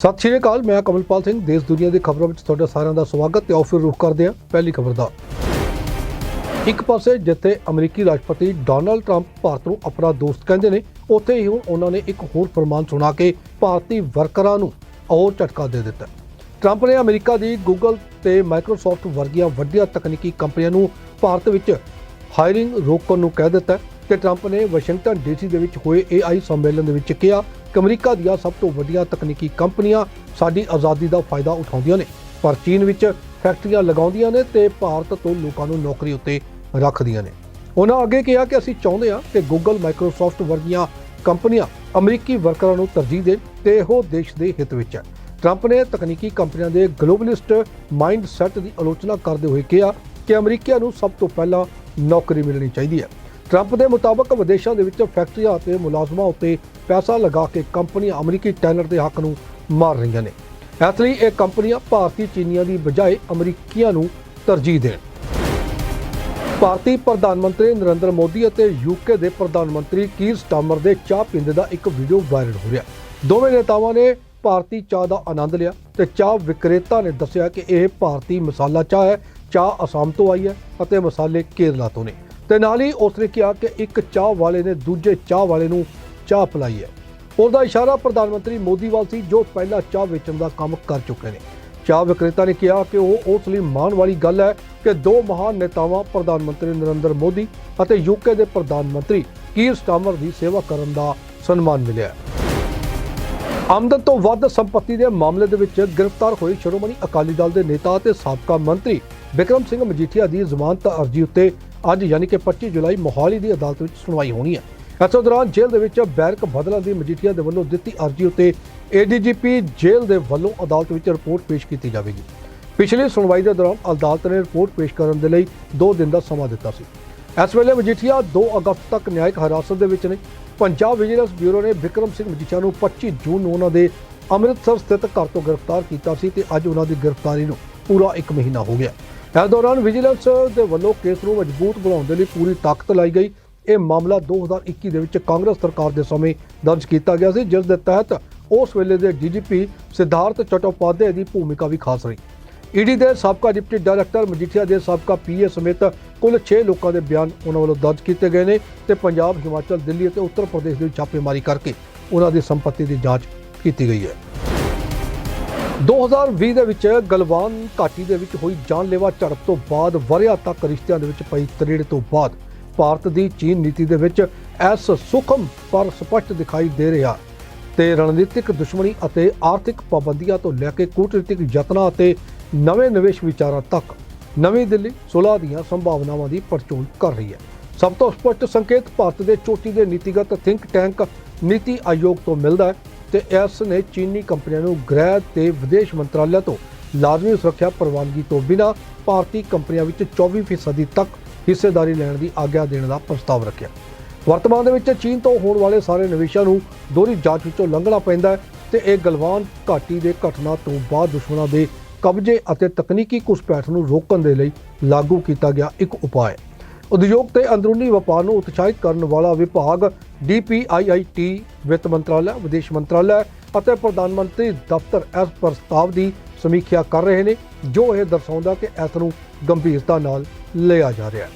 ਸਤਿ ਸ਼੍ਰੀ ਅਕਾਲ, ਮੈਂ ਕਮਲਪਾਲ ਸਿੰਘ। ਦੇਸ਼ ਦੁਨੀਆ ਦੀ ਖਬਰਾਂ ਵਿੱਚ ਤੁਹਾਡਾ ਸਾਰਿਆਂ ਦਾ ਸਵਾਗਤ ਤੇ ਆਓ ਫਿਰ ਰੁਖ ਕਰਦੇ ਹਾਂ ਪਹਿਲੀ ਖਬਰ ਦਾ। ਇੱਕ ਪਾਸੇ ਜਿੱਥੇ ਅਮਰੀਕੀ ਰਾਸ਼ਟਰਪਤੀ ਡੋਨਲਡ ਟਰੰਪ ਭਾਰਤ ਨੂੰ ਆਪਣਾ ਦੋਸਤ ਕਹਿੰਦੇ ਨੇ, ਉੱਥੇ ਹੀ ਹੁਣ ਉਹਨਾਂ ਨੇ ਇੱਕ ਹੋਰ ਫਰਮਾਨ ਸੁਣਾ ਕੇ ਭਾਰਤੀ ਵਰਕਰਾਂ ਨੂੰ ਹੋਰ ਝਟਕਾ ਦੇ ਦਿੱਤਾ। ਟਰੰਪ ਨੇ ਅਮਰੀਕਾ ਦੀ ਗੂਗਲ ਤੇ ਮਾਈਕਰੋਸਾਫਟ ਵਰਗੀਆਂ ਵੱਡੀਆਂ ਤਕਨੀਕੀ ਕੰਪਨੀਆਂ ਨੂੰ ਭਾਰਤ ਵਿੱਚ ਹਾਇਰਿੰਗ ਰੋਕਣ ਨੂੰ ਕਹਿ ਦਿੱਤਾ ਹੈ ਤੇ ਟਰੰਪ ਨੇ ਵਾਸ਼ਿੰਗਟਨ ਡੀਸੀ ਦੇ ਵਿੱਚ ਹੋਏ AI ਸੰਮੇਲਨ ਦੇ ਵਿੱਚ ਕਿਹਾ ਕਿ ਅਮਰੀਕਾ ਦੀਆਂ ਸਭ ਤੋਂ ਵੱਡੀਆਂ ਤਕਨੀਕੀ ਕੰਪਨੀਆਂ ਸਾਡੀ ਆਜ਼ਾਦੀ ਦਾ ਫਾਇਦਾ ਉਠਾਉਂਦੀਆਂ ਨੇ, ਪਰ ਚੀਨ ਵਿੱਚ ਫੈਕਟਰੀਆਂ ਲਗਾਉਂਦੀਆਂ ਨੇ ਤੇ ਭਾਰਤ ਤੋਂ ਲੋਕਾਂ ਨੂੰ ਨੌਕਰੀ ਉੱਤੇ ਰੱਖਦੀਆਂ ਨੇ। ਉਹਨਾਂ ਅੱਗੇ ਕਿਹਾ ਕਿ ਅਸੀਂ ਚਾਹੁੰਦੇ ਹਾਂ ਕਿ ਗੂਗਲ ਮਾਈਕਰੋਸਾਫਟ ਵਰਗੀਆਂ ਕੰਪਨੀਆਂ ਅਮਰੀਕੀ ਵਰਕਰਾਂ ਨੂੰ ਤਰਜੀਹ ਦੇਣ ਤੇ ਉਹ ਦੇਸ਼ ਦੇ ਹਿੱਤ ਵਿੱਚ ਹੈ। ਟਰੰਪ ਨੇ ਤਕਨੀਕੀ ਕੰਪਨੀਆਂ ਦੇ ਗਲੋਬਲਿਸਟ ਮਾਈਂਡਸੈਟ ਦੀ ਆਲੋਚਨਾ ਕਰਦੇ ਹੋਏ ਕਿਹਾ ਕਿ ਅਮਰੀਕੀਆਂ ਨੂੰ ਸਭ ਤੋਂ ਪਹਿਲਾਂ ਨੌਕਰੀ ਮਿਲਣੀ ਚਾਹੀਦੀ ਹੈ। ਟਰੰਪ ਦੇ ਮੁਤਾਬਕ ਵਿਦੇਸ਼ਾਂ ਦੇ ਵਿੱਚ ਫੈਕਟਰੀਆਂ ਅਤੇ ਮੁਲਾਜ਼ਮਾਂ ਉੱਤੇ ਪੈਸਾ ਲਗਾ ਕੇ ਕੰਪਨੀਆਂ ਅਮਰੀਕੀ ਟੈਲਰ ਦੇ ਹੱਕ ਨੂੰ ਮਾਰ ਰਹੀਆਂ ਨੇ। ਇਸ ਲਈ ਇਹ ਕੰਪਨੀਆਂ ਭਾਰਤੀ ਚੀਨੀਆਂ ਦੀ ਬਜਾਏ ਅਮਰੀਕੀਆਂ ਨੂੰ ਤਰਜੀਹ ਦੇਣ। ਭਾਰਤੀ ਪ੍ਰਧਾਨ ਮੰਤਰੀ ਨਰਿੰਦਰ ਮੋਦੀ ਅਤੇ ਯੂਕੇ ਦੇ ਪ੍ਰਧਾਨ ਮੰਤਰੀ ਕੀਰ ਸਟਾਮਰ ਦੇ ਚਾਹ ਪੀਂਦੇ ਦਾ ਇੱਕ ਵੀਡੀਓ ਵਾਇਰਲ ਹੋ ਰਿਹਾ। ਦੋਵੇਂ ਨੇਤਾਵਾਂ ਨੇ ਭਾਰਤੀ ਚਾਹ ਦਾ ਆਨੰਦ ਲਿਆ ਤੇ ਚਾਹ ਵਿਕਰੇਤਾ ਨੇ ਦੱਸਿਆ ਕਿ ਇਹ ਭਾਰਤੀ ਮਸਾਲਾ ਚਾਹ ਹੈ। ਚਾਹ ਅਸਾਮ ਤੋਂ ਆਈ ਹੈ ਅਤੇ ਮਸਾਲੇ ਕੇਰਲਾ ਤੋਂ ਨੇ। ਤੇ ਨਾਲ ਹੀ ਉਸਨੇ ਕਿਹਾ ਕਿ ਇੱਕ ਚਾਹ ਵਾਲੇ ਨੇ ਦੂਜੇ ਚਾਹ ਵਾਲੇ ਨੂੰ ਚਾਹ ਪਿਲਾਈ ਹੈ। ਉਹਦਾ ਇਸ਼ਾਰਾ ਪ੍ਰਧਾਨ ਮੰਤਰੀ ਮੋਦੀ ਵੱਲ ਸੀ, ਜੋ ਪਹਿਲਾਂ ਚਾਹ ਵੇਚਣ ਦਾ ਕੰਮ ਕਰ ਚੁੱਕੇ ਨੇ। ਚਾਹ ਵਿਕਰੇਤਾ ਨੇ ਕਿਹਾ ਕਿ ਉਹ ਉਸ ਲਈ ਮਾਣ ਵਾਲੀ ਗੱਲ ਹੈ ਕਿ ਦੋ ਮਹਾਨ ਨੇਤਾਵਾਂ, ਪ੍ਰਧਾਨ ਮੰਤਰੀ ਨਰਿੰਦਰ ਮੋਦੀ ਅਤੇ ਯੂਕੇ ਦੇ ਪ੍ਰਧਾਨ ਮੰਤਰੀ ਕੀਰ ਸਟਾਮਰ ਦੀ ਸੇਵਾ ਕਰਨ ਦਾ ਸਨਮਾਨ ਮਿਲਿਆ ਆਮਦਨ ਤੋਂ ਵੱਧ ਸੰਪਤੀ ਦੇ ਮਾਮਲੇ ਦੇ ਵਿੱਚ ਗ੍ਰਿਫਤਾਰ ਹੋਏ ਸ਼੍ਰੋਮਣੀ ਅਕਾਲੀ ਦਲ ਦੇ ਨੇਤਾ ਅਤੇ ਸਾਬਕਾ ਮੰਤਰੀ ਵਿਕਰਮ ਸਿੰਘ ਮਜੀਠੀਆ ਦੀ ਜ਼ਮਾਨਤ ਅਰਜ਼ੀ ਉੱਤੇ ਅੱਜ ਯਾਨੀ ਕਿ 25 ਜੁਲਾਈ ਮੋਹਾਲੀ ਦੀ ਅਦਾਲਤ ਵਿੱਚ ਸੁਣਵਾਈ ਹੋਣੀ ਹੈ। ਇਸ ਦੌਰਾਨ ਜੇਲ੍ਹ ਦੇ ਵਿੱਚ ਬੈਰਕ ਬਦਲਾਂ ਦੀ ਮਜੀਠੀਆ ਦੇ ਵੱਲੋਂ ਦਿੱਤੀ ਅਰਜ਼ੀ ਉੱਤੇ ਏਡੀਜੀਪੀ ਜੇਲ੍ਹ ਦੇ ਵੱਲੋਂ ਅਦਾਲਤ ਵਿੱਚ ਰਿਪੋਰਟ ਪੇਸ਼ ਕੀਤੀ ਜਾਵੇਗੀ। ਪਿਛਲੀ ਸੁਣਵਾਈ ਦੇ ਦੌਰਾਨ ਅਦਾਲਤ ਨੇ ਰਿਪੋਰਟ ਪੇਸ਼ ਕਰਨ ਦੇ ਲਈ 2 ਦਿਨ ਦਾ ਸਮਾਂ ਦਿੱਤਾ ਸੀ। ਇਸ ਵੇਲੇ ਮਜੀਠੀਆ 2 ਅਗਸਤ ਤੱਕ ਨਿਆਇਕ ਹਿਰਾਸਤ ਦੇ ਵਿੱਚ ਨੇ। ਪੰਜਾਬ ਵਿਜੀਲੈਂਸ ਬਿਊਰੋ ਨੇ ਵਿਕਰਮ ਸਿੰਘ ਮਜੀਠੀਆ ਨੂੰ 25 ਜੂਨ ਨੂੰ ਉਹਨਾਂ ਦੇ ਅੰਮ੍ਰਿਤਸਰ ਸਥਿਤ ਘਰ ਤੋਂ ਗ੍ਰਿਫਤਾਰ ਕੀਤਾ ਸੀ ਤੇ ਅੱਜ ਉਹਨਾਂ ਦੀ ਗ੍ਰਿਫਤਾਰੀ ਨੂੰ ਪੂਰਾ 1 ਮਹੀਨਾ ਹੋ ਗਿਆ। ਇਸ ਦੌਰਾਨ ਵਿਜੀਲੈਂਸ ਦੇ ਵੱਲੋਂ ਕੇਸ ਨੂੰ ਮਜ਼ਬੂਤ ਬਣਾਉਣ ਦੇ ਲਈ ਪੂਰੀ ਤਾਕਤ ਲਾਈ ਗਈ। ਇਹ ਮਾਮਲਾ 2021 ਦੇ ਵਿੱਚ ਕਾਂਗਰਸ ਸਰਕਾਰ ਦੇ ਸਮੇਂ ਦਰਜ ਕੀਤਾ ਗਿਆ ਸੀ, ਜਿਸ ਦੇ ਤਹਿਤ ਉਸ ਵੇਲੇ ਦੇ ਡੀਜੀਪੀ ਸਿਧਾਰਥ ਚਟੋਪਾਧਿਆਏ ਦੀ ਭੂਮਿਕਾ ਵੀ ਖਾਸ ਰਹੀ। ਈਡੀ ਦੇ ਸਾਬਕਾ ਡਿਪਟੀ ਡਾਇਰੈਕਟਰ ਮਜੀਠੀਆ ਦੇ ਸਾਬਕਾ ਪੀਏ ਸਮੇਤ ਕੁੱਲ 6 ਲੋਕਾਂ ਦੇ ਬਿਆਨ ਉਹਨਾਂ ਵੱਲੋਂ ਦਰਜ ਕੀਤੇ ਗਏ ਨੇ ਤੇ ਪੰਜਾਬ, ਹਿਮਾਚਲ, ਦਿੱਲੀ ਅਤੇ ਉੱਤਰ ਪ੍ਰਦੇਸ਼ ਦੇ ਛਾਪੇਮਾਰੀ ਕਰਕੇ ਉਹਨਾਂ ਦੀ ਸੰਪਤੀ ਦੀ ਜਾਂਚ ਕੀਤੀ ਗਈ ਹੈ। 2020 ਦੇ ਵਿੱਚ ਗਲਵਾਨ ਘਾਟੀ ਦੇ ਵਿੱਚ ਹੋਈ ਜਾਨਲੇਵਾ ਝੜਪ ਤੋਂ ਬਾਅਦ ਵਰਿਆ ਤੱਕ ਰਿਸ਼ਤਿਆਂ ਦੇ ਵਿੱਚ ਪਈ ਤਰੇੜ ਤੋਂ ਬਾਅਦ ਭਾਰਤ ਦੀ ਚੀਨ ਨੀਤੀ ਦੇ ਵਿੱਚ ਐਸ ਸੁਖਮ ਪਰ ਸਪਸ਼ਟ ਦਿਖਾਈ ਦੇ ਰਿਹਾ। ਤੇ ਰਣਨੀਤਿਕ ਦੁਸ਼ਮਣੀ ਅਤੇ ਆਰਥਿਕ ਪਾਬੰਦੀਆਂ ਤੋਂ ਲੈ ਕੇ ਕੂਟਨੀਤਿਕ ਯਤਨਾਂ ਅਤੇ ਨਵੇਂ ਨਿਵੇਸ਼ ਵਿਚਾਰਾਂ ਤੱਕ, ਨਵੀਂ ਦਿੱਲੀ ਸੁਲ੍ਹਾ ਦੀਆਂ ਸੰਭਾਵਨਾਵਾਂ ਦੀ ਪੜਚੋਲ ਕਰ ਰਹੀ ਹੈ। ਸਭ ਤੋਂ ਸਪਸ਼ਟ ਸੰਕੇਤ, ਭਾਰਤ ਦੇ ਚੋਟੀ ਦੇ ਨੀਤੀਗਤ ਥਿੰਕ ਟੈਂਕ ਨੀਤੀ ਆਯੋਗ ਤੋਂ ਮਿਲਦਾ ਹੈ। ਤੇ ਇਸ ਨੇ ਚੀਨੀ ਕੰਪਨੀਆਂ ਨੂੰ ਗ੍ਰਹਿ ਤੇ ਵਿਦੇਸ਼ ਮੰਤਰਾਲਾ ਤੋਂ ਲਾਜ਼ਮੀ ਸੁਰੱਖਿਆ ਪ੍ਰਵਾਨਗੀ ਤੋਂ ਬਿਨਾਂ ਭਾਰਤੀ ਕੰਪਨੀਆਂ ਵਿੱਚ 24% ਤੱਕ ਹਿੱਸੇਦਾਰੀ ਲੈਣ ਦੀ ਆਗਿਆ ਦੇਣ ਦਾ ਪ੍ਰਸਤਾਵ ਰੱਖਿਆ। ਵਰਤਮਾਨ ਦੇ ਵਿੱਚ ਚੀਨ ਤੋਂ ਹੋਣ ਵਾਲੇ ਸਾਰੇ ਨਿਵੇਸ਼ਾਂ ਨੂੰ ਦੋਹਰੀ ਜਾਂਚ ਵਿੱਚੋਂ ਲੰਘਣਾ ਪੈਂਦਾ ਹੈ ਤੇ ਇਹ ਗਲਵਾਨ ਘਾਟੀ ਦੇ ਘਟਨਾ ਤੋਂ ਬਾਅਦ ਦੁਸ਼ਮਣਾਂ ਦੇ ਕਬਜ਼ੇ ਅਤੇ ਤਕਨੀਕੀ ਘੁਸਪੈਠ ਨੂੰ ਰੋਕਣ ਦੇ ਲਈ ਲਾਗੂ ਕੀਤਾ ਗਿਆ ਇੱਕ ਉਪਾਅ ਹੈ। ਉਦਯੋਗ ਤੇ ਅੰਦਰੂਨੀ ਵਪਾਰ ਨੂੰ ਉਤਸ਼ਾਹਿਤ ਕਰਨ ਵਾਲਾ ਵਿਭਾਗ DPIIT ਵਿੱਤ ਮੰਤਰਾਲਾ, ਵਿਦੇਸ਼ ਮੰਤਰਾਲਾ ਅਤੇ ਪ੍ਰਧਾਨ ਮੰਤਰੀ ਦਫ਼ਤਰ ਇਸ ਪ੍ਰਸਤਾਵ ਦੀ ਸਮੀਖਿਆ ਕਰ ਰਹੇ ਨੇ, ਜੋ ਇਹ ਦਰਸਾਉਂਦਾ ਕਿ ਇਸ ਨੂੰ ਗੰਭੀਰਤਾ ਨਾਲ ਲਿਆ ਜਾ ਰਿਹਾ ਹੈ।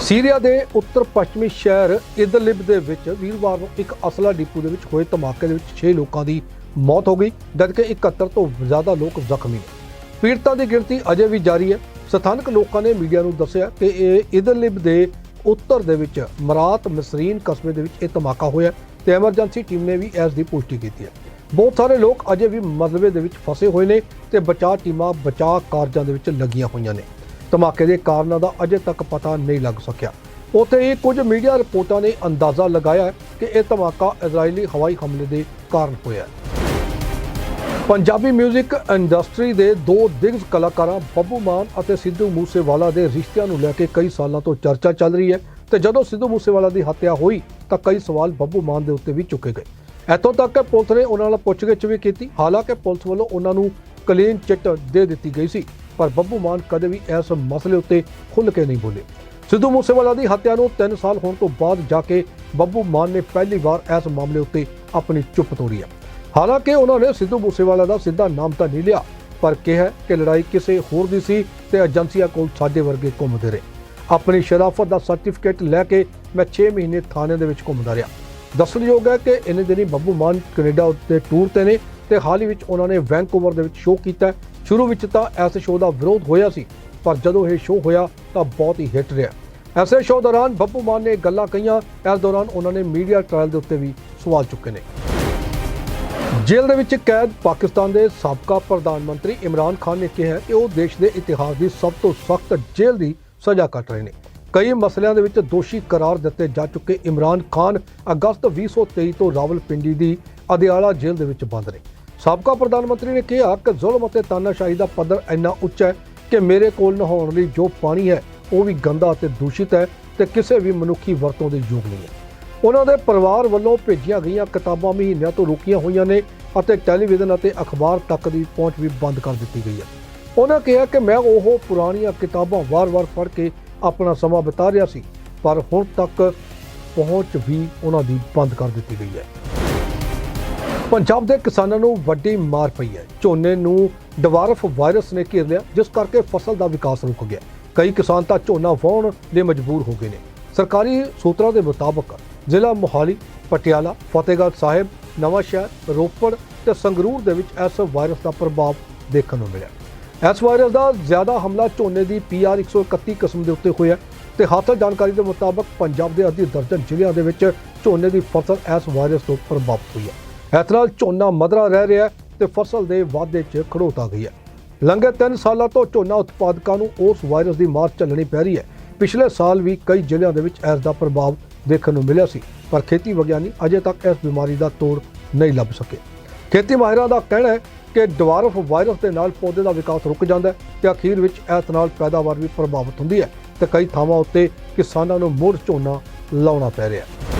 ਸੀਰੀਆ ਦੇ ਉੱਤਰ ਪੱਛਮੀ ਸ਼ਹਿਰ ਇਦਲਿਬ ਦੇ ਵਿੱਚ ਵੀਰਵਾਰ ਨੂੰ ਇੱਕ ਅਸਲਾ ਡਿਪੂ ਦੇ ਵਿੱਚ ਹੋਏ ਧਮਾਕੇ ਦੇ ਵਿੱਚ 6 ਲੋਕਾਂ ਦੀ ਮੌਤ ਹੋ ਗਈ, ਜਦਕਿ 71 ਤੋਂ ਜ਼ਿਆਦਾ ਲੋਕ ਜ਼ਖਮੀ ਨੇ। ਪੀੜਤਾਂ ਦੀ ਗਿਣਤੀ ਅਜੇ ਵੀ ਜਾਰੀ ਹੈ। ਸਥਾਨਕ ਲੋਕਾਂ ਨੇ ਮੀਡੀਆ ਨੂੰ ਦੱਸਿਆ ਕਿ ਇਹ ਇਦਲਿਬ ਦੇ ਉੱਤਰ ਦੇ ਵਿੱਚ ਮਰਾਤ ਮਸਰੀਨ ਕਸਬੇ ਦੇ ਵਿੱਚ ਇਹ ਧਮਾਕਾ ਹੋਇਆ ਤੇ ਐਮਰਜੈਂਸੀ ਟੀਮ ਨੇ ਵੀ ਇਸ ਦੀ ਪੁਸ਼ਟੀ ਕੀਤੀ ਹੈ। ਬਹੁਤ ਸਾਰੇ ਲੋਕ ਅਜੇ ਵੀ ਮਲਬੇ ਦੇ ਵਿੱਚ ਫਸੇ ਹੋਏ ਨੇ ਤੇ ਬਚਾਅ ਟੀਮਾਂ ਬਚਾਅ ਕਾਰਜਾਂ ਦੇ ਵਿੱਚ ਲੱਗੀਆਂ ਹੋਈਆਂ ਨੇ। ਧਮਾਕੇ ਦੇ ਕਾਰਨਾਂ ਦਾ ਅਜੇ ਤੱਕ ਪਤਾ ਨਹੀਂ ਲੱਗ ਸਕਿਆ। ਉੱਥੇ ਹੀ ਕੁਝ ਮੀਡੀਆ ਰਿਪੋਰਟਾਂ ਨੇ ਅੰਦਾਜ਼ਾ ਲਗਾਇਆ ਕਿ ਇਹ ਧਮਾਕਾ ਇਜ਼ਰਾਈਲੀ ਹਵਾਈ ਹਮਲੇ ਦੇ ਕਾਰਨ ਹੋਇਆ ਹੈ। ਪੰਜਾਬੀ 뮤직 ਇੰਡਸਟਰੀ ਦੇ ਦੋ ਦਿਗਜ ਕਲਾਕਾਰਾਂ, ਬੱਬੂ ਮਾਨ ਅਤੇ ਸਿੱਧੂ ਮੂਸੇਵਾਲਾ ਦੇ ਰਿਸ਼ਤਿਆਂ ਨੂੰ ਲੈ ਕੇ ਕਈ ਸਾਲਾਂ ਤੋਂ ਚਰਚਾ ਚੱਲ ਰਹੀ ਹੈ ਤੇ ਜਦੋਂ ਸਿੱਧੂ ਮੂਸੇਵਾਲਾ ਦੀ ਹੱਤਿਆ ਹੋਈ ਤਾਂ ਕਈ ਸਵਾਲ ਬੱਬੂ ਮਾਨ ਦੇ ਉੱਤੇ ਵੀ ਚੁੱਕੇ ਗਏ। ਇੱਥੋਂ ਤੱਕ ਕਿ ਪੁਲਿਸ ਨੇ ਉਹਨਾਂ ਨਾਲ ਪੁੱਛਗਿੱਛ ਵੀ ਕੀਤੀ। ਹਾਲਾਂਕਿ ਪੁਲਿਸ ਵੱਲੋਂ ਉਹਨਾਂ ਨੂੰ ਕਲੀਨ ਚਿੱਟ ਦੇ ਦਿੱਤੀ ਗਈ ਸੀ, ਪਰ ਬੱਬੂ ਮਾਨ ਕਦੇ ਵੀ ਇਸ ਮਸਲੇ ਉੱਤੇ ਖੁੱਲ੍ਹ ਕੇ ਨਹੀਂ ਬੋਲੇ। ਸਿੱਧੂ ਮੂਸੇਵਾਲਾ ਦੀ ਹੱਤਿਆ ਨੂੰ 3 ਸਾਲ ਹੋਣ ਤੋਂ ਬਾਅਦ ਜਾ ਕੇ ਬੱਬੂ ਮਾਨ ਨੇ ਪਹਿਲੀ ਵਾਰ ਇਸ ਮਾਮਲੇ ਉੱਤੇ ਆਪਣੀ ਚੁੱਪ ਤੋੜੀ ਹੈ। ਹਾਲਾਂਕਿ ਉਹਨਾਂ ਨੇ ਸਿੱਧੂ ਮੂਸੇਵਾਲਾ ਦਾ ਸਿੱਧਾ ਨਾਮ ਤਾਂ ਨਹੀਂ ਲਿਆ, ਪਰ ਕਿਹਾ ਕਿ ਲੜਾਈ ਕਿਸੇ ਹੋਰ ਦੀ ਸੀ ਤੇ ਏਜੰਸੀਆਂ ਕੋਲ ਸਾਡੇ ਵਰਗੇ ਘੁੰਮਦੇ ਰਹੇ। ਆਪਣੀ ਸ਼ਰਾਫਤ ਦਾ ਸਰਟੀਫਿਕੇਟ ਲੈ ਕੇ ਮੈਂ 6 ਮਹੀਨੇ ਥਾਣੇ ਦੇ ਵਿੱਚ ਘੁੰਮਦਾ ਰਿਹਾ। ਦੱਸਣਯੋਗ ਹੈ ਕਿ ਇਹਨੇ ਦਿਨੀ ਬੱਬੂ ਮਾਨ ਕੈਨੇਡਾ ਉੱਤੇ ਟੂਰ ਤੇ ਨੇ ਤੇ ਹਾਲ ਹੀ ਵਿੱਚ ਉਹਨਾਂ ਨੇ ਵੈਂਕੂਵਰ ਦੇ ਵਿੱਚ ਸ਼ੋਅ ਕੀਤਾ। ਸ਼ੁਰੂ ਵਿੱਚ ਤਾਂ ਇਸ ਸ਼ੋਅ ਦਾ ਵਿਰੋਧ ਹੋਇਆ ਸੀ, ਪਰ ਜਦੋਂ ਇਹ ਸ਼ੋਅ ਹੋਇਆ ਤਾਂ ਬਹੁਤ ਹੀ ਹਿੱਟ ਰਿਹਾ। ਐਸੇ ਸ਼ੋਅ ਦੌਰਾਨ ਬੱਬੂ ਮਾਨ ਨੇ ਗੱਲਾਂ ਕਹੀਆਂ। ਇਸ ਦੌਰਾਨ ਉਹਨਾਂ ਨੇ ਮੀਡੀਆ ਟ੍ਰਾਇਲ ਦੇ ਉੱਤੇ ਵੀ ਸਵਾਲ ਚੁੱਕੇ ਨੇ। ਜੇਲ੍ਹ ਦੇ ਵਿੱਚ ਕੈਦ ਪਾਕਿਸਤਾਨ ਦੇ ਸਾਬਕਾ ਪ੍ਰਧਾਨ ਮੰਤਰੀ ਇਮਰਾਨ ਖਾਨ ਨੇ ਕਿਹਾ ਕਿ ਉਹ ਦੇਸ਼ ਦੇ ਇਤਿਹਾਸ ਦੀ ਸਭ ਤੋਂ ਸਖਤ ਜੇਲ੍ਹ ਦੀ ਸਜ਼ਾ ਕੱਟ ਰਹੇ ਨੇ। ਕਈ ਮਸਲਿਆਂ ਦੇ ਵਿੱਚ ਦੋਸ਼ੀ ਕਰਾਰ ਦਿੱਤੇ ਜਾ ਚੁੱਕੇ ਇਮਰਾਨ ਖਾਨ ਅਗਸਤ 2023 ਤੋਂ ਰਾਵਲਪਿੰਡੀ ਦੀ ਅਦਿਆਲਾ ਜੇਲ੍ਹ ਦੇ ਵਿੱਚ ਬੰਦ ਨੇ। ਸਾਬਕਾ ਪ੍ਰਧਾਨ ਮੰਤਰੀ ਨੇ ਕਿਹਾ ਕਿ ਜ਼ੁਲਮ ਅਤੇ ਤਾਨਾਸ਼ਾਹੀ ਦਾ ਪੱਧਰ ਇੰਨਾ ਉੱਚਾ ਹੈ ਕਿ ਮੇਰੇ ਕੋਲ ਨਹਾਉਣ ਲਈ ਜੋ ਪਾਣੀ ਹੈ, ਉਹ ਵੀ ਗੰਦਾ ਅਤੇ ਦੂਸ਼ਿਤ ਹੈ ਤੇ ਕਿਸੇ ਵੀ ਮਨੁੱਖੀ ਵਰਤੋਂ ਦੇ ਯੋਗ ਨਹੀਂ ਹੈ। ਉਹਨਾਂ ਦੇ ਪਰਿਵਾਰ ਵੱਲੋਂ ਭੇਜੀਆਂ ਗਈਆਂ ਕਿਤਾਬਾਂ ਮਹੀਨਿਆਂ ਤੋਂ ਰੁਕੀਆਂ ਹੋਈਆਂ ਨੇ ਅਤੇ ਟੈਲੀਵਿਜ਼ਨ ਅਤੇ ਅਖਬਾਰ ਤੱਕ ਦੀ ਪਹੁੰਚ ਵੀ ਬੰਦ ਕਰ ਦਿੱਤੀ ਗਈ ਹੈ। ਉਹਨਾਂ ਕਿਹਾ ਕਿ ਮੈਂ ਉਹ ਪੁਰਾਣੀਆਂ ਕਿਤਾਬਾਂ ਵਾਰ-ਵਾਰ ਪੜ੍ਹ ਕੇ ਆਪਣਾ ਸਮਾਂ ਬਿਤਾ ਰਿਹਾ ਸੀ, ਪਰ ਹੁਣ ਤੱਕ ਪਹੁੰਚ ਵੀ ਉਹਨਾਂ ਦੀ ਬੰਦ ਕਰ ਦਿੱਤੀ ਗਈ ਹੈ। ਪੰਜਾਬ ਦੇ ਕਿਸਾਨਾਂ ਨੂੰ ਵੱਡੀ ਮਾਰ ਪਈ ਹੈ। ਝੋਨੇ ਨੂੰ ਡਵਾਰਫ ਵਾਇਰਸ ਨੇ ਘੇਰ ਲਿਆ, ਜਿਸ ਕਰਕੇ ਫਸਲ ਦਾ ਵਿਕਾਸ ਰੁਕ ਗਿਆ। ਕਈ ਕਿਸਾਨ ਤਾਂ ਝੋਨਾ ਵਾਹਣ ਦੇ ਮਜਬੂਰ ਹੋ ਗਏ ਨੇ। ਸਰਕਾਰੀ ਸੂਤਰਾਂ ਦੇ ਮੁਤਾਬਕ ਜ਼ਿਲ੍ਹਾ ਮੋਹਾਲੀ, ਪਟਿਆਲਾ, ਫਤਿਹਗੜ੍ਹ ਸਾਹਿਬ, ਨਵਾਂ ਸ਼ਹਿਰ, ਰੋਪੜ ਤੇ ਸੰਗਰੂਰ ਦੇ ਵਿੱਚ ਇਸ ਵਾਇਰਸ ਦਾ ਪ੍ਰਭਾਵ ਦੇਖਣ ਨੂੰ ਮਿਲਿਆ। ਇਸ ਵਾਇਰਸ ਦਾ ਜ਼ਿਆਦਾ ਹਮਲਾ ਝੋਨੇ ਦੀ PR 131 ਕਿਸਮ ਦੇ ਉੱਤੇ ਹੋਇਆ ਤੇ ਹਾਸਲ ਜਾਣਕਾਰੀ ਦੇ ਮੁਤਾਬਕ ਪੰਜਾਬ ਦੇ ਅੱਧੀ ਦਰਜਨ ਜ਼ਿਲ੍ਹਿਆਂ ਦੇ ਵਿੱਚ ਝੋਨੇ ਦੀ ਫਸਲ ਇਸ ਵਾਇਰਸ ਤੋਂ ਪ੍ਰਭਾਵਿਤ ਹੋਈ ਹੈ। ਇਸ ਨਾਲ ਝੋਨਾ ਮਦਰਾ ਰਹਿ ਰਿਹਾ ਹੈ ਤੇ ਫਸਲ ਦੇ ਵਾਧੇ 'ਚ ਖੜੋਤਾ ਗਈ ਹੈ। ਲੰਘੇ 3 ਸਾਲਾਂ ਤੋਂ ਝੋਨਾ ਉਤਪਾਦਕਾਂ ਨੂੰ ਉਸ ਵਾਇਰਸ ਦੀ ਮਾਰ ਝੱਲਣੀ ਪੈ ਰਹੀ ਹੈ। ਪਿਛਲੇ ਸਾਲ ਵੀ ਕਈ ਜ਼ਿਲ੍ਹਿਆਂ ਦੇ ਵਿੱਚ ਇਸ ਦਾ ਪ੍ਰਭਾਵ ਦੇਖਣ ਨੂੰ ਮਿਲਿਆ ਸੀ, ਪਰ ਖੇਤੀ ਵਿਗਿਆਨੀ ਅਜੇ ਤੱਕ ਇਸ ਬਿਮਾਰੀ ਦਾ ਤੋੜ ਨਹੀਂ ਲੱਭ ਸਕੇ। ਖੇਤੀ ਮਾਹਿਰਾਂ ਦਾ ਕਹਿਣਾ ਹੈ ਕਿ ਡਵਾਰਫ ਵਾਇਰਸ ਦੇ ਨਾਲ ਪੌਦੇ ਦਾ ਵਿਕਾਸ ਰੁਕ ਜਾਂਦਾ ਹੈ ਤੇ ਅਖੀਰ ਵਿੱਚ ਇਸ ਨਾਲ ਪੈਦਾਵਾਰ ਵੀ ਪ੍ਰਭਾਵਿਤ ਹੁੰਦੀ ਹੈ ਤੇ ਕਈ ਥਾਵਾਂ ਉੱਤੇ ਕਿਸਾਨਾਂ ਨੂੰ ਮੁੜ ਝੋਨਾ ਲਾਉਣਾ ਪੈ ਰਿਹਾ ਹੈ।